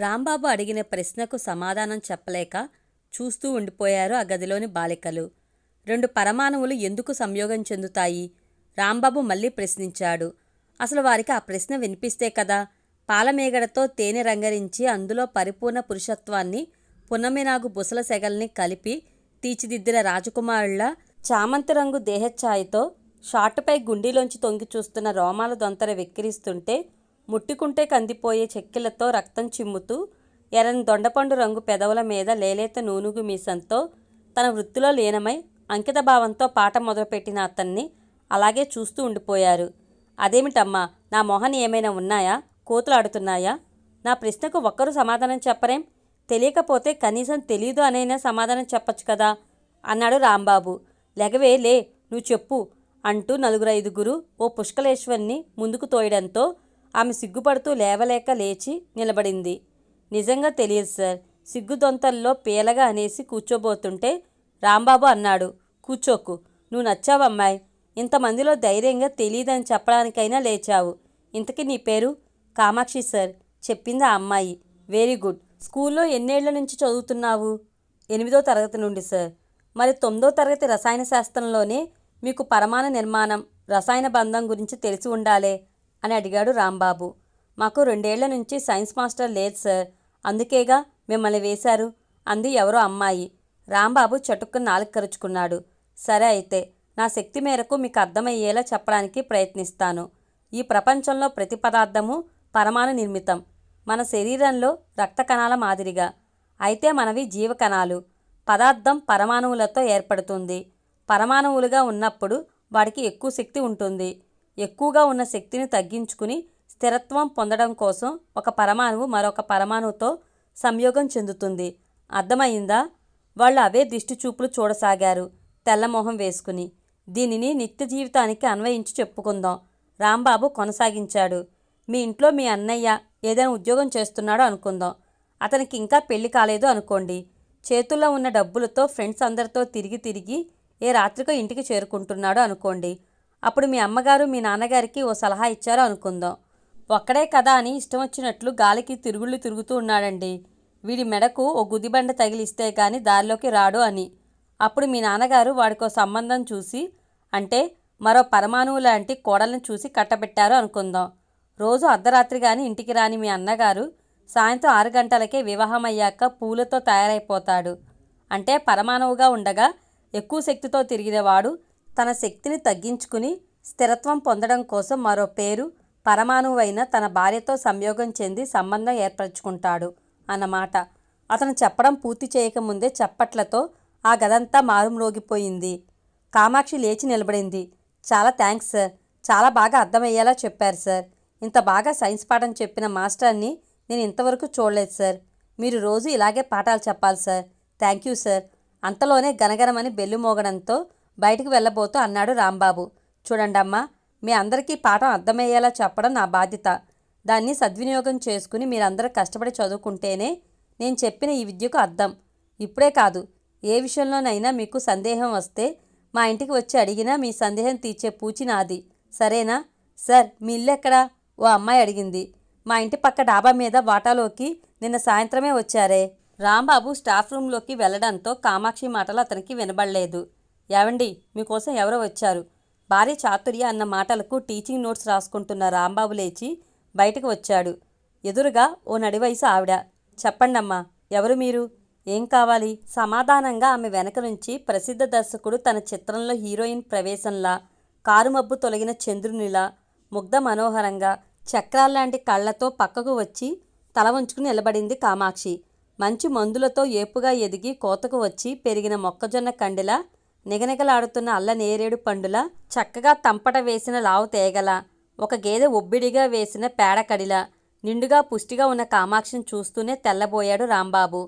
రాంబాబు అడిగిన ప్రశ్నకు సమాధానం చెప్పలేక చూస్తూ ఉండిపోయారు ఆ గదిలోని బాలికలు. రెండు పరమాణువులు ఎందుకు సంయోగం చెందుతాయి? రాంబాబు మళ్ళీ ప్రశ్నించాడు. అసలు వారికి ఆ ప్రశ్న వినిపిస్తే కదా? పాలమేగడతో తేనె రంగరించి అందులో పరిపూర్ణ పురుషత్వాన్ని పున్నమినాగు బుసల సెగల్ని కలిపి తీర్చిదిద్దిన రాజకుమారుల చామంతి రంగు దేహఛాయతో షాటుపై గుండీలోంచి తొంగి చూస్తున్న రోమాల దొంతర వెక్కిరిస్తుంటే ముట్టుకుంటే కందిపోయే చెక్కిలతో రక్తం చిమ్ముతూ ఎర్రని దొండపండు రంగు పెదవుల మీద లేలేత నూనుగు మీసంతో తన వృత్తిలో లీనమై అంకితభావంతో పాట మొదలుపెట్టిన అతన్ని అలాగే చూస్తూ ఉండిపోయారు. అదేమిటమ్మా నా మొహన్ ఏమైనా ఉన్నాయా? కోతులాడుతున్నాయా? నా ప్రశ్నకు ఒక్కరు సమాధానం చెప్పరేం? తెలియకపోతే కనీసం తెలీదు అనైనా సమాధానం చెప్పొచ్చు కదా అన్నాడు రాంబాబు. లెగవే లే నువ్వు చెప్పు అంటూ నలుగురు ఐదుగురు ఓ పుష్కలేశ్వర్ని ముందుకు తోయడంతో ఆమె సిగ్గుపడుతూ లేవలేక లేచి నిలబడింది. నిజంగా తెలియదు సార్. సిగ్గుదొంతల్లో పీలగా అనేసి కూర్చోబోతుంటే రాంబాబు అన్నాడు. కూర్చోకు. నువ్వు నచ్చావమ్మాయి ఇంతమందిలో ధైర్యంగా తెలియదని చెప్పడానికైనా లేచావు. ఇంతకీ నీ పేరు? కామాక్షి సార్. చెప్పింది ఆ అమ్మాయి. Very good. స్కూల్లో ఎన్నేళ్ళ నుంచి చదువుతున్నావు? ఎనిమిదో తరగతి నుండి సార్. మరి తొమ్మిదో తరగతి రసాయన శాస్త్రంలోనే మీకు పరమాణు నిర్మాణం రసాయన బంధం గురించి తెలిసి ఉండాలే. అని అడిగాడు రాంబాబు. మాకు రెండేళ్ళ నుంచి సైన్స్ మాస్టర్ లేదు సార్. అందుకేగా మిమ్మల్ని వేశారు? అంది ఎవరో అమ్మాయి. రాంబాబు చటుక్కున నాలుగు కరుచుకున్నాడు. సరే అయితే నా శక్తి మేరకు మీకు అర్థమయ్యేలా చెప్పడానికి ప్రయత్నిస్తాను. ఈ ప్రపంచంలో ప్రతి పదార్థము పరమాణు నిర్మితం. మన శరీరంలో రక్త కణాల మాదిరిగా. అయితే మనవి జీవకణాలు. పదార్థం పరమాణువులతో ఏర్పడుతుంది. పరమాణువులుగా ఉన్నప్పుడు వాడికి ఎక్కువ శక్తి ఉంటుంది. ఎక్కువగా ఉన్న శక్తిని తగ్గించుకుని స్థిరత్వం పొందడం కోసం ఒక పరమాణువు మరొక పరమాణువుతో సంయోగం చెందుతుంది. అర్థమైందా? వాళ్ళు అవే దిష్టి చూపులు చూడసాగారు తెల్లమోహం వేసుకుని. దీనిని నిత్య జీవితానికి అన్వయించి చెప్పుకుందాం. రాంబాబు కొనసాగించాడు. మీ ఇంట్లో మీ అన్నయ్య ఏదైనా ఉద్యోగం చేస్తున్నాడో అనుకుందాం. అతనికి ఇంకా పెళ్ళి కాలేదు అనుకోండి. చేతుల్లో ఉన్న డబ్బులతో ఫ్రెండ్స్ అందరితో తిరిగి తిరిగి ఏ రాత్రికో ఇంటికి చేరుకుంటున్నాడో అనుకోండి. అప్పుడు మీ అమ్మగారు మీ నాన్నగారికి ఓ సలహా ఇచ్చారు అనుకుందాం. ఒక్కడే కదా అని ఇష్టం వచ్చినట్లు గాలికి తిరుగుళ్ళు తిరుగుతూ ఉన్నాడండి. వీడి మెడకు ఓ గుదిబండ తగిలిస్తే కానీ దారిలోకి రాడు అని. అప్పుడు మీ నాన్నగారు వాడికో సంబంధం చూసి అంటే మరో పరమాణువు లాంటి కోడలను చూసి కట్టబెట్టారు అనుకుందాం. రోజు అర్ధరాత్రి కానీ ఇంటికి రాని మీ అన్నగారు సాయంత్రం ఆరు గంటలకే వివాహం అయ్యాక పూలతో తయారైపోతాడు. అంటే పరమాణువుగా ఉండగా ఎక్కువ శక్తితో తిరిగినవాడు తన శక్తిని తగ్గించుకుని స్థిరత్వం పొందడం కోసం మరో పేరు పరమాణువైన తన భార్యతో సంయోగం చెంది సంబంధం ఏర్పరచుకుంటాడు అన్నమాట. అతను చెప్పడం పూర్తి చేయకముందే చప్పట్లతో ఆ గదంతా మారుమ్రోగిపోయింది. కామాక్షి లేచి నిలబడింది. చాలా థ్యాంక్స్ సార్. చాలా బాగా అర్థమయ్యేలా చెప్పారు సార్. ఇంత బాగా సైన్స్ పాఠం చెప్పిన మాస్టర్ని నేను ఇంతవరకు చూడలేదు సార్. మీరు రోజు ఇలాగే పాఠాలు చెప్పాలి సార్. Thank you sir. అంతలోనే గనగనమని బెల్లు మోగడంతో బయటికి వెళ్ళబోతూ అన్నాడు రాంబాబు. చూడండమ్మా మీ అందరికీ పాఠం అర్థమయ్యేలా చెప్పడం నా బాధ్యత. దాన్ని సద్వినియోగం చేసుకుని మీరందరూ కష్టపడి చదువుకుంటేనే నేను చెప్పిన ఈ విద్యకు అర్థం. ఇప్పుడే కాదు ఏ విషయంలోనైనా మీకు సందేహం వస్తే మా ఇంటికి వచ్చి అడిగినా మీ సందేహం తీర్చే పూచి నాది. సరేనా? సార్ మీ ఇల్లు ఎక్కడా? ఓ అమ్మాయి అడిగింది. మా ఇంటి పక్క డాబా మీద వాటాలోకి నిన్న సాయంత్రమే వచ్చారే. రాంబాబు స్టాఫ్ రూంలోకి వెళ్ళడంతో కామాక్షి మాటలు అతనికి వినబడలేదు. ఏవండి? మీకోసం ఎవరో వచ్చారు. భార్య చాతుర్య అన్న మాటలకు టీచింగ్ నోట్స్ రాసుకుంటున్న రాంబాబు లేచి బయటకు వచ్చాడు. ఎదురుగా ఓ నడివయసు ఆవిడ. చెప్పండమ్మా ఎవరు మీరు? ఏం కావాలి? సమాధానంగా ఆమె వెనక నుంచి ప్రసిద్ధ దర్శకుడు తన చిత్రంలో హీరోయిన్ ప్రవేశంలా కారుమబ్బు తొలగిన చంద్రునిలా ముగ్ధ మనోహరంగా చక్రాల్లాంటి కళ్ళతో పక్కకు వచ్చి తల వంచుకుని నిలబడింది కామాక్షి. మంచి మందులతో ఏపుగా ఎదిగి కోతకు వచ్చి పెరిగిన మొక్కజొన్న కండిలా నిగనిగలాడుతున్న అల్ల నేరేడు పండులా చక్కగా తంపట వేసిన లావు తేగల ఒక గేదె ఒబ్బిడిగా వేసిన పేడకడిలా నిండుగా పుష్టిగా ఉన్న కామాక్షిని చూస్తూనే తెల్లబోయాడు రాంబాబు.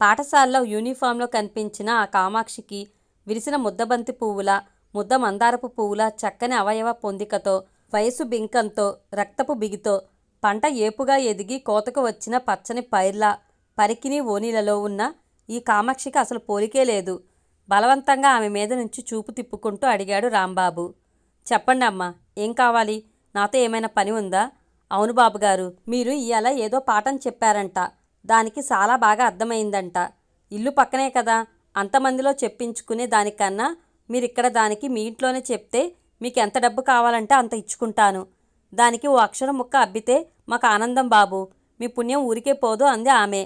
పాఠశాలలో యూనిఫామ్లో కనిపించిన ఆ కామాక్షికి విరిసిన ముద్దబంతి పువ్వుల ముద్ద మందారపు పువ్వుల చక్కని అవయవ పొందికతో వయసు బింకంతో రక్తపు బిగితో పంట ఏపుగా ఎదిగి కోతకు వచ్చిన పచ్చని పైర్ల పరికిని ఓనీలలో ఉన్న ఈ కామాక్షికి అసలు పోలికే లేదు. బలవంతంగా ఆమె మీద నుంచి చూపు తిప్పుకుంటూ అడిగాడు రాంబాబు. చెప్పండి అమ్మా ఏం కావాలి? నాతో ఏమైనా పని ఉందా? అవును బాబుగారు మీరు ఇవాళ ఏదో పాఠం చెప్పారంట. దానికి చాలా బాగా అర్థమైందంట. ఇల్లు పక్కనే కదా అంతమందిలో చెప్పించుకునే దానికన్నా మీరు ఇక్కడ దానికి మీ ఇంట్లోనే చెప్తే మీకు ఎంత డబ్బు కావాలంటే అంత ఇచ్చుకుంటాను. దానికి ఓ అక్షరం ముక్క అబ్బితే మాకు ఆనందం బాబు. మీ పుణ్యం ఊరికే పోదు అంది ఆమె.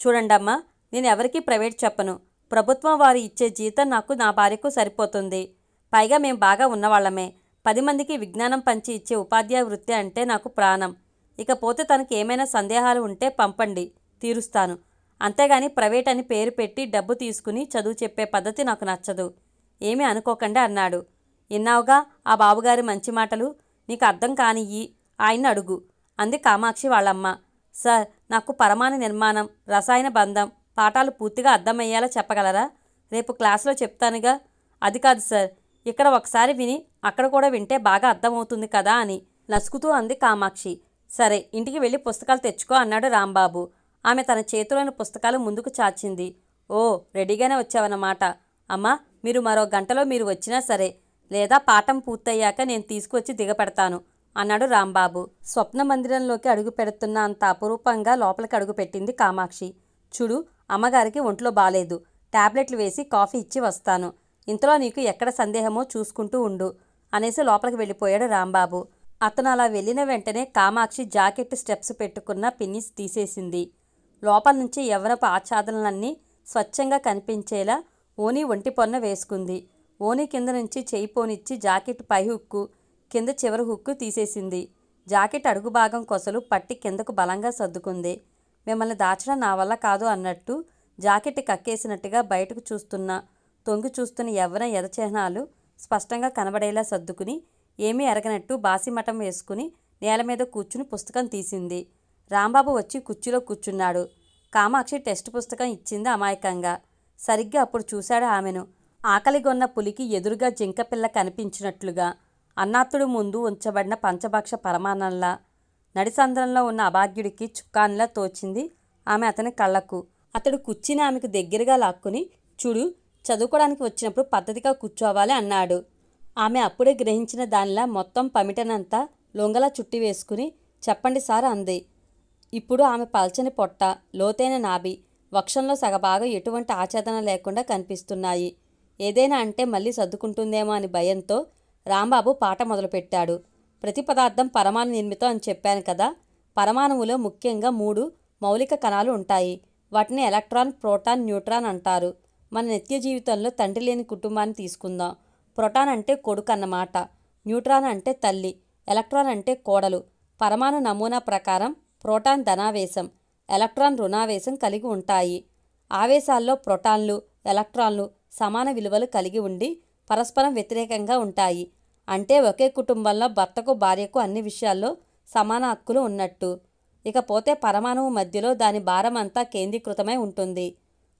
చూడండమ్మా నేను ఎవరికీ ప్రైవేట్ చెప్పను. ప్రభుత్వం వారు ఇచ్చే జీతం నాకు నా భార్యకు సరిపోతుంది. పైగా మేము బాగా ఉన్నవాళ్ళమే పది మందికి విజ్ఞానం పంచి ఇచ్చే ఉపాధ్యాయ వృత్తి అంటే నాకు ప్రాణం. ఇకపోతే తనకి ఏమైనా సందేహాలు ఉంటే పంపండి తీరుస్తాను. అంతేగాని ప్రైవేట్ అని పేరు పెట్టి డబ్బు తీసుకుని చదువు చెప్పే పద్ధతి నాకు నచ్చదు. ఏమీ అనుకోకండి అన్నాడు. విన్నావుగా ఆ బాబుగారి మంచి మాటలు? నీకు అర్థం కానియ్యి ఆయన్ని అడుగు. అంది కామాక్షి వాళ్ళమ్మ. సార్ నాకు పరమాణు నిర్మాణం రసాయన బంధం పాఠాలు పూర్తిగా అర్థమయ్యేలా చెప్పగలరా? రేపు క్లాసులో చెప్తానుగా. అది కాదు సార్. ఇక్కడ ఒకసారి విని అక్కడ కూడా వింటే బాగా అర్థమవుతుంది కదా అని నసుకుతూ అంది కామాక్షి. సరే ఇంటికి వెళ్ళి పుస్తకాలు తెచ్చుకో అన్నాడు రాంబాబు. ఆమె తన చేతిలోని పుస్తకాలు ముందుకు చాచింది. ఓ రెడీగానే వచ్చావన్నమాట. అమ్మా మీరు మరో గంటలో మీరు వచ్చినా సరే లేదా పాఠం పూర్తయ్యాక నేను తీసుకువచ్చి దిగపెడతాను అన్నాడు రాంబాబు. స్వప్న మందిరంలోకి అడుగు పెడుతున్న అంత అపురూపంగా లోపలికి అడుగు పెట్టింది కామాక్షి. చూడు అమ్మగారికి ఒంట్లో బాలేదు. టాబ్లెట్లు వేసి కాఫీ ఇచ్చి వస్తాను. ఇంతలో నీకు ఎక్కడ సందేహమో చూసుకుంటూ ఉండు అనేసి లోపలికి వెళ్ళిపోయాడు రాంబాబు. అతను అలా వెళ్ళిన వెంటనే కామాక్షి జాకెట్ స్టెప్స్ పెట్టుకున్న పిన్నిస్ తీసేసింది. లోపల నుంచి యవ్వనపు ఆచ్ఛాదనలన్నీ స్వచ్ఛంగా కనిపించేలా ఓని ఒంటి పొన్న వేసుకుంది. ఓని కింద నుంచి చేయి పోనిచ్చి జాకెట్ పై హుక్కు కింద చివరి హుక్కు తీసేసింది. జాకెట్ అడుగు భాగం కొసలు పట్టి కిందకు బలంగా సర్దుకుంది. మిమ్మల్ని దాచడం నా వల్ల కాదు అన్నట్టు జాకెట్ కక్కేసినట్టుగా బయటకు చూస్తున్న తొంగి చూస్తున్న యవ్వన ఎదచిహ్నాలు స్పష్టంగా కనబడేలా సర్దుకుని ఏమీ ఎరగనట్టు బాసిమఠం వేసుకుని నేల మీద కూర్చుని పుస్తకం తీసింది. రాంబాబు వచ్చి కుర్చీలో కూర్చున్నాడు. కామాక్షి టెస్ట్ పుస్తకం ఇచ్చింది అమాయకంగా. సరిగ్గా అప్పుడు చూశాడు ఆమెను. ఆకలిగొన్న పులికి ఎదురుగా జింకపిల్ల కనిపించినట్లుగా అన్నాత్తుడు ముందు ఉంచబడిన పంచభక్ష పరమాన్నంలా నడిసంద్రంలో ఉన్న అభాగ్యుడికి చుక్కానిలా తోచింది ఆమె అతని కళ్ళకు. అతడు కుర్చీని ఆమెకు దగ్గరగా లాక్కుని చూడు చదువుకోవడానికి వచ్చినప్పుడు పద్ధతిగా కూర్చోవాలి అన్నాడు. ఆమె అప్పుడే గ్రహించిన దానిలా మొత్తం పమిటనంతా లొంగలా చుట్టి వేసుకుని చెప్పండి సార్ అంది. ఇప్పుడు ఆమె పల్చని పొట్ట లోతైన నాభి వక్షంలో సగభాగం ఎటువంటి ఆచేదన లేకుండా కనిపిస్తున్నాయి. ఏదైనా అంటే మళ్ళీ సర్దుకుంటుందేమో అని భయంతో రాంబాబు పాట మొదలుపెట్టాడు. ప్రతి పదార్థం పరమాణు నిర్మితం అని చెప్పాను కదా. పరమాణువులో ముఖ్యంగా మూడు మౌలిక కణాలు ఉంటాయి. వాటిని ఎలక్ట్రాన్ ప్రోటాన్ న్యూట్రాన్ అంటారు. మన నిత్య జీవితంలో తండ్రి లేని కుటుంబాన్ని తీసుకుందాం. ప్రోటాన్ అంటే కొడుకు అన్నమాట. న్యూట్రాన్ అంటే తల్లి. ఎలక్ట్రాన్ అంటే కోడలు. పరమాణు నమూనా ప్రకారం ప్రోటాన్ ధనావేశం ఎలక్ట్రాన్ రుణావేశం కలిగి ఉంటాయి. ఆవేశాల్లో ప్రోటాన్లు ఎలక్ట్రాన్లు సమాన విలువలు కలిగి ఉండి పరస్పరం వ్యతిరేకంగా ఉంటాయి. అంటే ఒకే కుటుంబంలో భర్తకు భార్యకు అన్ని విషయాల్లో సమాన హక్కులు ఉన్నట్టు. ఇకపోతే పరమాణువు మధ్యలో దాని భారం అంతా కేంద్రీకృతమై ఉంటుంది.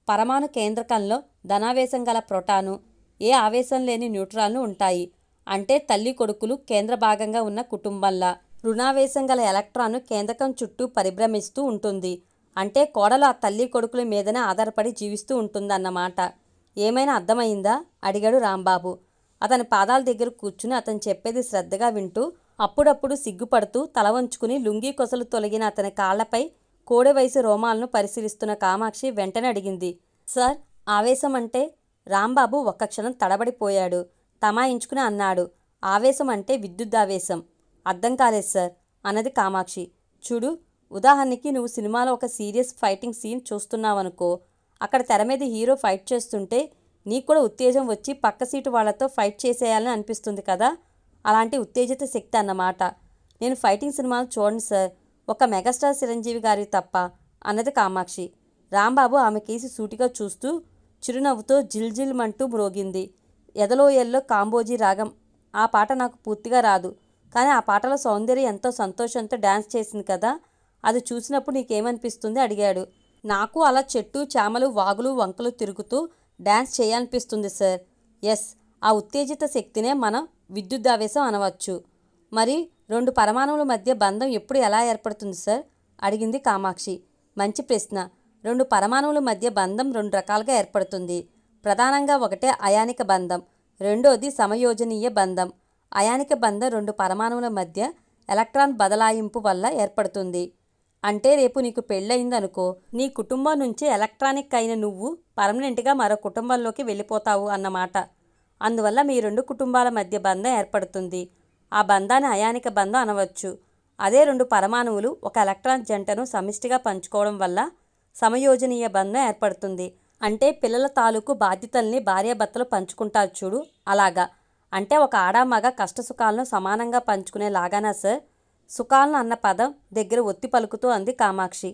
పరమాణు కేంద్రకంలో ధనావేశం గల ప్రోటాను ఏ ఆవేశం లేని న్యూట్రాన్లు ఉంటాయి. అంటే తల్లి కొడుకులు కేంద్ర భాగంగా ఉన్న కుటుంబంలా. రుణావేశం గల ఎలక్ట్రాను కేంద్రకం చుట్టూ పరిభ్రమిస్తూ ఉంటుంది. అంటే కోడలు ఆ తల్లి కొడుకుల మీదనే ఆధారపడి జీవిస్తూ ఉంటుందన్నమాట. ఏమైనా అర్థమైందా? అడిగాడు రాంబాబు. అతని పాదాల దగ్గర కూర్చుని అతను చెప్పేది శ్రద్ధగా వింటూ అప్పుడప్పుడు సిగ్గుపడుతూ తల వంచుకుని లుంగీ కొసలు తొలగిన అతని కాళ్ళపై కోడె వయసు రోమాలను పరిశీలిస్తున్న కామాక్షి వెంటనే అడిగింది సార్ ఆవేశం అంటే రాంబాబు ఒక్క క్షణం తడబడిపోయాడు. తమాయించుకుని అన్నాడు ఆవేశం అంటే విద్యుద్దావేశం అర్థం కాలేదు సార్ అన్నది కామాక్షి. చూడు ఉదాహరణకి నువ్వు సినిమాలో ఒక సీరియస్ ఫైటింగ్ సీన్ చూస్తున్నావనుకో అక్కడ తెర మీద హీరో ఫైట్ చేస్తుంటే నీకు కూడా ఉత్తేజం వచ్చి పక్క సీటు వాళ్ళతో ఫైట్ చేసేయాలని అనిపిస్తుంది కదా? అలాంటి ఉత్తేజిత శక్తి అన్నమాట. నేను ఫైటింగ్ సినిమాలు చూడండి సార్. ఒక మెగాస్టార్ చిరంజీవి గారి తప్ప అన్నది కామాక్షి. రాంబాబు ఆమె కేసి సూటిగా చూస్తూ చిరునవ్వుతో జిల్జిల్మంటూ మ్రోగింది. ఎదలోయల్లో కాంబోజీ రాగం. ఆ పాట నాకు పూర్తిగా రాదు. కానీ ఆ పాటలో సౌందర్యం ఎంతో సంతోషంతో డ్యాన్స్ చేసింది కదా? అది చూసినప్పుడు నీకేమనిపిస్తుంది? అడిగాడు. నాకు అలా చెట్టు చామలు వాగులు వంకలు తిరుగుతూ డ్యాన్స్ చేయాలనిపిస్తుంది సార్. ఎస్ ఆ ఉత్తేజిత శక్తినే మనం విద్యుద్దావేశం అనవచ్చు. మరి రెండు పరమాణువుల మధ్య బంధం ఎప్పుడు ఎలా ఏర్పడుతుంది సార్? అడిగింది కామాక్షి. మంచి ప్రశ్న. రెండు పరమాణువుల మధ్య బంధం రెండు రకాలుగా ఏర్పడుతుంది. ప్రధానంగా ఒకటే అయానిక బంధం రెండోది సమయోజనీయ బంధం. అయానిక బంధం రెండు పరమాణువుల మధ్య ఎలక్ట్రాన్ బదలాయింపు వల్ల ఏర్పడుతుంది. అంటే రేపు నీకు పెళ్ళయిందనుకో నీ కుటుంబం నుంచి ఎలక్ట్రానిక్ అయిన నువ్వు పర్మనెంట్గా మరో కుటుంబంలోకి వెళ్ళిపోతావు అన్నమాట. అందువల్ల మీ రెండు కుటుంబాల మధ్య బంధం ఏర్పడుతుంది. ఆ బంధాన్ని అయానిక బంధం అనవచ్చు. అదే రెండు పరమాణువులు ఒక ఎలక్ట్రాన్ జంటను సమిష్టిగా పంచుకోవడం వల్ల సమయోజనీయ బంధం ఏర్పడుతుంది. అంటే పిల్లల తాలూకు బాధ్యతల్ని భార్యాభర్తలు పంచుకుంటారు చూడు అలాగా. అంటే ఒక ఆడామగ కష్టసుఖాలను సమానంగా పంచుకునే లాగానా సార్? సుఖాలను అన్న పదం దగ్గర ఒత్తి పలుకుతూ అంది కామాక్షి.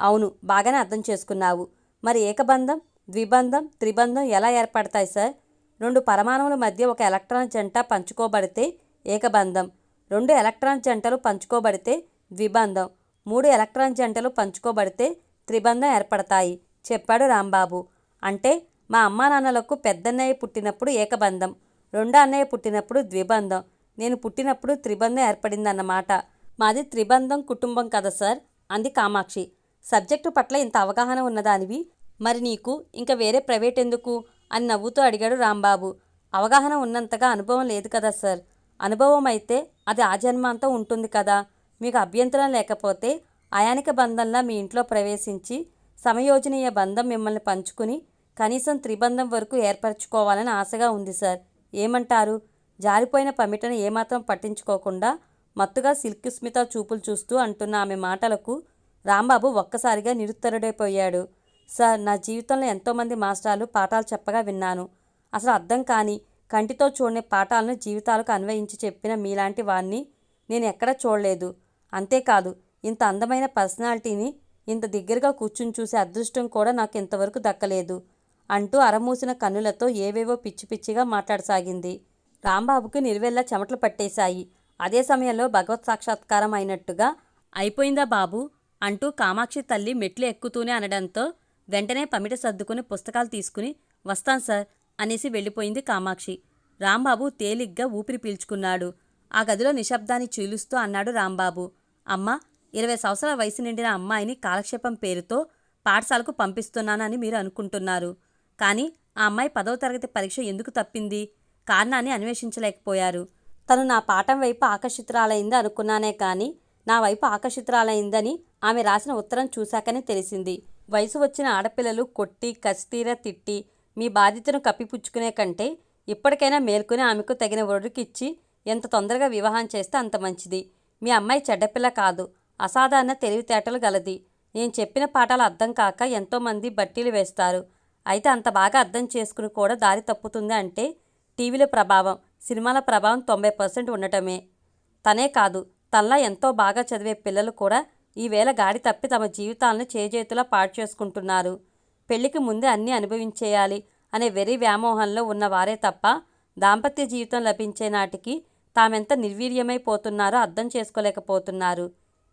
అవును బాగానే అర్థం చేసుకున్నావు. మరి ఏకబంధం ద్విబంధం త్రిబంధం ఎలా ఏర్పడతాయి సార్? రెండు పరమాణువుల మధ్య ఒక ఎలక్ట్రాన్ జంట పంచుకోబడితే ఏకబంధం రెండు ఎలక్ట్రాన్ జంటలు పంచుకోబడితే ద్విబంధం మూడు ఎలక్ట్రాన్ జంటలు పంచుకోబడితే త్రిబంధం ఏర్పడతాయి చెప్పాడు రాంబాబు. అంటే మా అమ్మా నాన్నలకు పెద్దన్నయ్య పుట్టినప్పుడు ఏకబంధం రెండో అన్నయ్య పుట్టినప్పుడు ద్విబంధం నేను పుట్టినప్పుడు త్రిబంధం ఏర్పడిందన్నమాట. మాది త్రిబంధం కుటుంబం కదా సార్ అంది కామాక్షి. సబ్జెక్టు పట్ల ఇంత అవగాహన ఉన్నదానివి మరి నీకు ఇంకా వేరే ప్రైవేట్ ఎందుకు? అని నవ్వుతూ అడిగాడు రాంబాబు. అవగాహన ఉన్నంతగా అనుభవం లేదు కదా సార్. అనుభవం అయితే అది ఆజన్మాంతం ఉంటుంది కదా. మీకు అభ్యంతరం లేకపోతే అయానిక బంధంలా మీ ఇంట్లో ప్రవేశించి సమయోజనీయ బంధం మిమ్మల్ని పంచుకుని కనీసం త్రిబంధం వరకు ఏర్పరచుకోవాలని ఆశగా ఉంది సార్. ఏమంటారు? జారిపోయిన పమిటను ఏమాత్రం పట్టించుకోకుండా మత్తుగా సిల్క్ స్మిత చూపులు చూస్తూ అంటున్న ఆమె మాటలకు రాంబాబు ఒక్కసారిగా నిరుత్తరుడైపోయాడు. సార్ నా జీవితంలో ఎంతోమంది మాస్టర్లు పాఠాలు చెప్పగా విన్నాను. అసలు అర్థం కాని కంటితో చూడని పాఠాలను జీవితాలకు అన్వయించి చెప్పిన మీలాంటి వాణ్ణి నేను ఎక్కడా చూడలేదు. అంతేకాదు ఇంత అందమైన పర్సనాలిటీని ఇంత దగ్గరగా కూర్చుని చూసే అదృష్టం కూడా నాకు ఇంతవరకు దక్కలేదు అంటూ అరమూసిన కన్నులతో ఏవేవో పిచ్చి పిచ్చిగా మాట్లాడసాగింది. రాంబాబుకి నిర్వెల్లా చెమటలు పట్టేశాయి. అదే సమయంలో భగవత్ సాక్షాత్కారం అయినట్టుగా అయిపోయిందా బాబు? అంటూ కామాక్షి తల్లి మెట్లు ఎక్కుతూనే అనడంతో వెంటనే పమిట సర్దుకుని పుస్తకాలు తీసుకుని వస్తాను సార్ అనేసి వెళ్ళిపోయింది కామాక్షి. రాంబాబు తేలిగ్గా ఊపిరి పీల్చుకున్నాడు. ఆ గదిలో నిశ్శబ్దాన్ని చీలుస్తూ అన్నాడు రాంబాబు. అమ్మా ఇరవై సంవత్సరాల వయసు నిండిన అమ్మాయిని కాలక్షేపం పేరుతో పాఠశాలకు పంపిస్తున్నానని మీరు అనుకుంటున్నారు. కానీ ఆ అమ్మాయి పదవ తరగతి పరీక్ష ఎందుకు తప్పింది? కారణాన్ని అన్వేషించలేకపోయారు. తను నా పాఠం వైపు ఆకర్షితురాలైంది అనుకున్నానే కానీ నా వైపు ఆకర్షితురాలైందని ఆమె రాసిన ఉత్తరం చూశాకనే తెలిసింది. వయసు వచ్చిన ఆడపిల్లలు కొట్టి కసితీర తిట్టి మీ బాధ్యతను కప్పిపుచ్చుకునే కంటే ఇప్పటికైనా మేల్కొని ఆమెకు తగిన ఒడుకిచ్చి ఎంత తొందరగా వివాహం చేస్తే అంత మంచిది. మీ అమ్మాయి చెడ్డపిల్ల కాదు. అసాధారణ తెలివితేటలు గలది. నేను చెప్పిన పాఠాలు అర్థం కాక ఎంతోమంది బట్టీలు వేస్తారు. అయితే అంత బాగా అర్థం చేసుకుని కూడా దారి తప్పుతుంది అంటే టీవీల ప్రభావం సినిమాల ప్రభావం తొంభై పర్సెంట్ ఉండటమే. తనే కాదు తనలా ఎంతో బాగా చదివే పిల్లలు కూడా ఈవేళ గాడి తప్పి తమ జీవితాలను చేజేతులా పాడు చేసుకుంటున్నారు. పెళ్ళికి ముందే అన్నీ అనుభవించేయాలి అనే వెరీ వ్యామోహంలో ఉన్నవారే తప్ప దాంపత్య జీవితం లభించే నాటికి తామెంత నిర్వీర్యమైపోతున్నారో అర్థం చేసుకోలేకపోతున్నారు.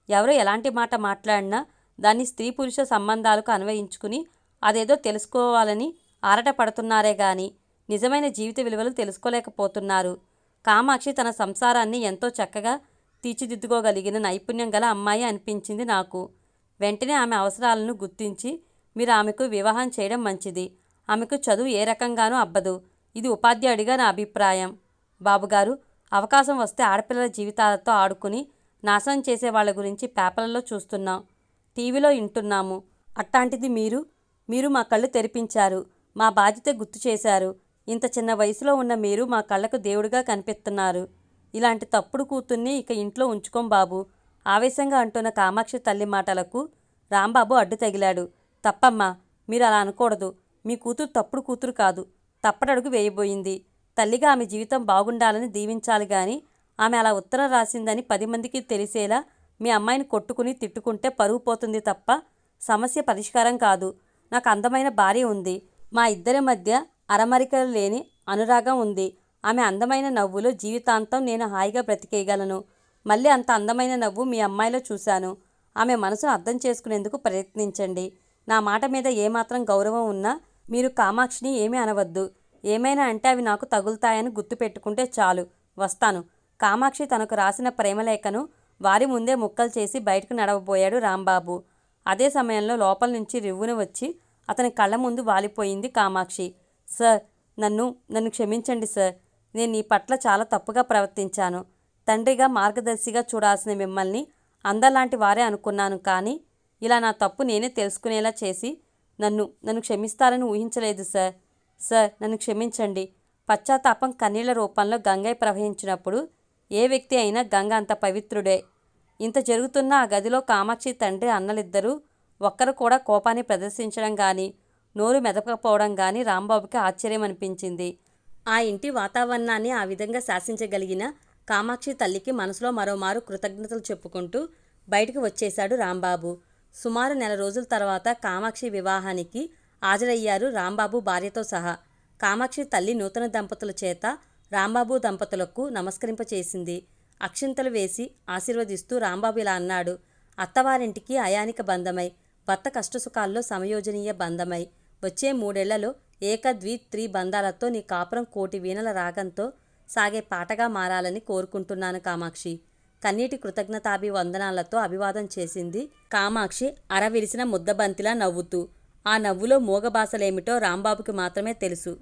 ఎవరు ఎలాంటి మాట మాట్లాడినా దాన్ని స్త్రీ పురుష సంబంధాలకు అన్వయించుకుని అదేదో తెలుసుకోవాలని ఆరట పడుతున్నారే గాని నిజమైన జీవిత విలువలు తెలుసుకోలేకపోతున్నారు. కామాక్షి తన సంసారాన్ని ఎంతో చక్కగా తీర్చిదిద్దుకోగలిగిన నైపుణ్యం గల అమ్మాయి అనిపించింది నాకు. వెంటనే ఆమె అవసరాలను గుర్తించి మీరు ఆమెకు వివాహం చేయడం మంచిది. ఆమెకు చదువు ఏ రకంగానూ అబ్బదు. ఇది ఉపాధ్యాయుడిగా నా అభిప్రాయం. బాబుగారు అవకాశం వస్తే ఆడపిల్లల జీవితాలతో ఆడుకుని నాశనం చేసే వాళ్ళ గురించి పేపర్లలో చూస్తున్నాం. టీవీలో వింటున్నాము. అట్లాంటిది మీరు మీరు మా కళ్ళు తెరిపించారు. మా బాధ్యత గుర్తు చేశారు. ఇంత చిన్న వయసులో ఉన్న మీరు మా కళ్ళకు దేవుడిగా కనిపిస్తున్నారు. ఇలాంటి తప్పుడు కూతుర్ని ఇక ఇంట్లో ఉంచుకోం బాబు. ఆవేశంగా అంటున్న కామాక్షి తల్లి మాటలకు రాంబాబు అడ్డు తగిలాడు. తప్పమ్మా మీరు అలా అనకూడదు. మీ కూతురు తప్పుడు కూతురు కాదు. తప్పడడుగు వేయబోయింది. తల్లిగా ఆమె జీవితం బాగుండాలని దీవించాలి గాని ఆమె అలా ఉత్తరం రాసిందని పది మందికి తెలిసేలా మీ అమ్మాయిని కొట్టుకుని తిట్టుకుంటే పరువు పోతుంది తప్ప సమస్య పరిష్కారం కాదు. నాకు అందమైన భార్య ఉంది. మా ఇద్దరి మధ్య అరమరికలు లేని అనురాగం ఉంది. ఆమె అందమైన నవ్వులో జీవితాంతం నేను హాయిగా బ్రతికేయగలను. మళ్ళీ అంత అందమైన నవ్వు మీ అమ్మాయిలో చూశాను. ఆమె మనసును అర్థం చేసుకునేందుకు ప్రయత్నించండి. నా మాట మీద ఏమాత్రం గౌరవం ఉన్నా మీరు కామాక్షిని ఏమీ అనవద్దు. ఏమైనా అంటే అవి నాకు తగులుతాయని గుర్తుపెట్టుకుంటే చాలు. వస్తాను. కామాక్షి తనకు రాసిన ప్రేమలేఖను వారి ముందే ముక్కలు చేసి బయటకు నడవబోయాడు రాంబాబు. అదే సమయంలో లోపల నుంచి రివ్వున వచ్చి అతని కళ్ళ ముందు వాలిపోయింది కామాక్షి. సార్ నన్ను నన్ను క్షమించండి సార్. నేను నీ పట్ల చాలా తప్పుగా ప్రవర్తించాను. తండ్రిగా మార్గదర్శిగా చూడాల్సిన మిమ్మల్ని అందలాంటి వారే అనుకున్నాను కానీ ఇలా నా తప్పు నేనే తెలుసుకునేలా చేసి నన్ను నన్ను క్షమిస్తారని ఊహించలేదు సార్. సార్ నన్ను క్షమించండి. పశ్చాత్తాపం కన్నీళ్ళ రూపంలో గంగై ప్రవహించినప్పుడు ఏ వ్యక్తి అయినా గంగ అంత పవిత్రుడే. ఇంత జరుగుతున్న ఆ గదిలో కామాక్షి తండ్రి అన్నలిద్దరూ ఒక్కరు కూడా కోపాన్ని ప్రదర్శించడం కానీ నోరు మెదపకపోవడం కానీ రాంబాబుకి ఆశ్చర్యం అనిపించింది. ఆ ఇంటి వాతావరణాన్ని ఆ విధంగా శాసించగలిగిన కామాక్షి తల్లికి మనసులో మరోమారు కృతజ్ఞతలు చెప్పుకుంటూ బయటికి వచ్చేశాడు రాంబాబు. సుమారు నెల రోజుల తర్వాత కామాక్షి వివాహానికి హాజరయ్యారు రాంబాబు భార్యతో సహా. కామాక్షి తల్లి నూతన దంపతుల చేత రాంబాబు దంపతులకు నమస్కరింపచేసింది. అక్షింతలు వేసి ఆశీర్వదిస్తూ రాంబాబు ఇలా అన్నాడు అత్తవారింటికి అయానిక బంధమై భర్త కష్టసుఖాల్లో సమయోజనీయ బంధమై వచ్చే మూడేళ్ళలో ఏక ద్వి త్రి బంధాలతో నీ కాపురం కోటి వీణల రాగంతో సాగే పాటగా మారాలని కోరుకుంటున్నాను కామాక్షి. కన్నీటి కృతజ్ఞతాభివందనాలతో అభివాదం చేసింది కామాక్షి అరవిరిసిన ముద్దబంతిలా నవ్వుతూ. ఆ నవ్వులో మూగభాషలేమిటో రాంబాబుకి మాత్రమే తెలుసు.